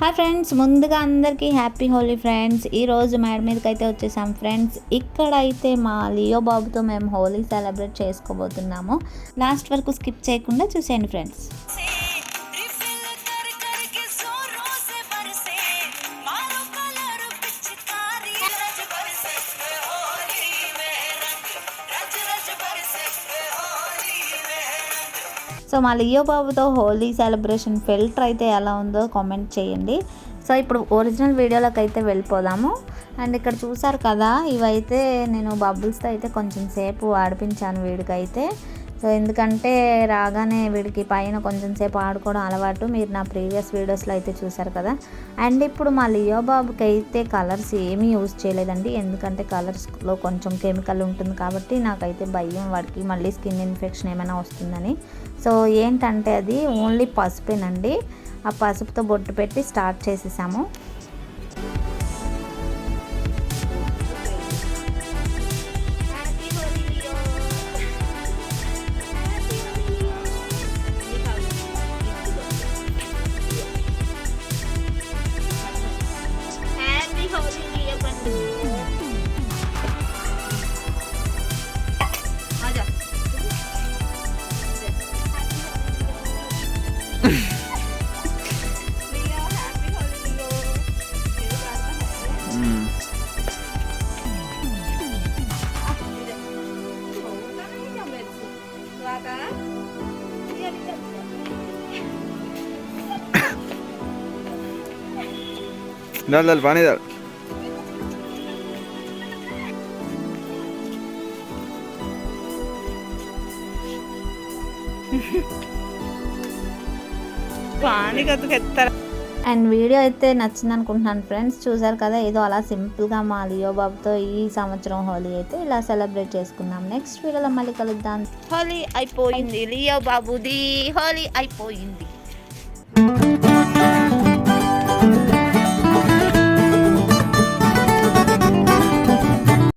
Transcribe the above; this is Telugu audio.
హాయ్ ఫ్రెండ్స్ ముందుగా అందరికీ హ్యాపీ హోలీ ఫ్రెండ్స్ ఈరోజు మేడ మీదకి అయితే వచ్చేసాం ఫ్రెండ్స్ ఇక్కడ అయితే మా లియో బాబుతో మేము హోలీ సెలబ్రేట్ చేసుకోబోతున్నాము. లాస్ట్ వరకు స్కిప్ చేయకుండా చూసేయండి ఫ్రెండ్స్ సో మా లియో బాబుతో హోలీ సెలబ్రేషన్ ఫిల్టర్ అయితే ఎలా ఉందో కామెంట్ చేయండి. సో ఇప్పుడు ఒరిజినల్ వీడియోలోకి అయితే వెళ్ళిపోదాము. అండ్ ఇక్కడ చూసారు కదా ఇవైతే నేను బబుల్స్తో అయితే కొంచెం సేపు ఆడిపించాను వీడికైతే. సో ఎందుకంటే రాగానే వీడికి పైన కొంచెం సేపు ఆడుకోవడం అలవాటు. మీరు నా ప్రీవియస్ వీడియోస్లో అయితే చూసారు కదా. అండ్ ఇప్పుడు మా లియో బాబుకి అయితే కలర్స్ ఏమీ యూజ్ చేయలేదండి. ఎందుకంటే కలర్స్లో కొంచెం కెమికల్ ఉంటుంది కాబట్టి నాకైతే భయం వాడికి మళ్ళీ స్కిన్ ఇన్ఫెక్షన్ ఏమైనా వస్తుందని. సో ఏంటంటే అది ఓన్లీ పసుపేనండి. ఆ పసుపుతో బొట్టు పెట్టి స్టార్ట్ చేసేసాము. Dale, dale, पानी डाल पानी का तो कहता అండ్ వీడియో అయితే నచ్చింది అనుకుంటున్నాను ఫ్రెండ్స్. చూసారు కదా ఏదో అలా సింపుల్గా మా లియో బాబుతో ఈ సంవత్సరం హోలీ అయితే ఇలా సెలబ్రేట్ చేసుకున్నాం నెక్స్ట్ వీడియోలో మళ్ళీ కలుద్దాం. హోలీ అయిపోయింది. లియో బాబుది హోలీ అయిపోయింది.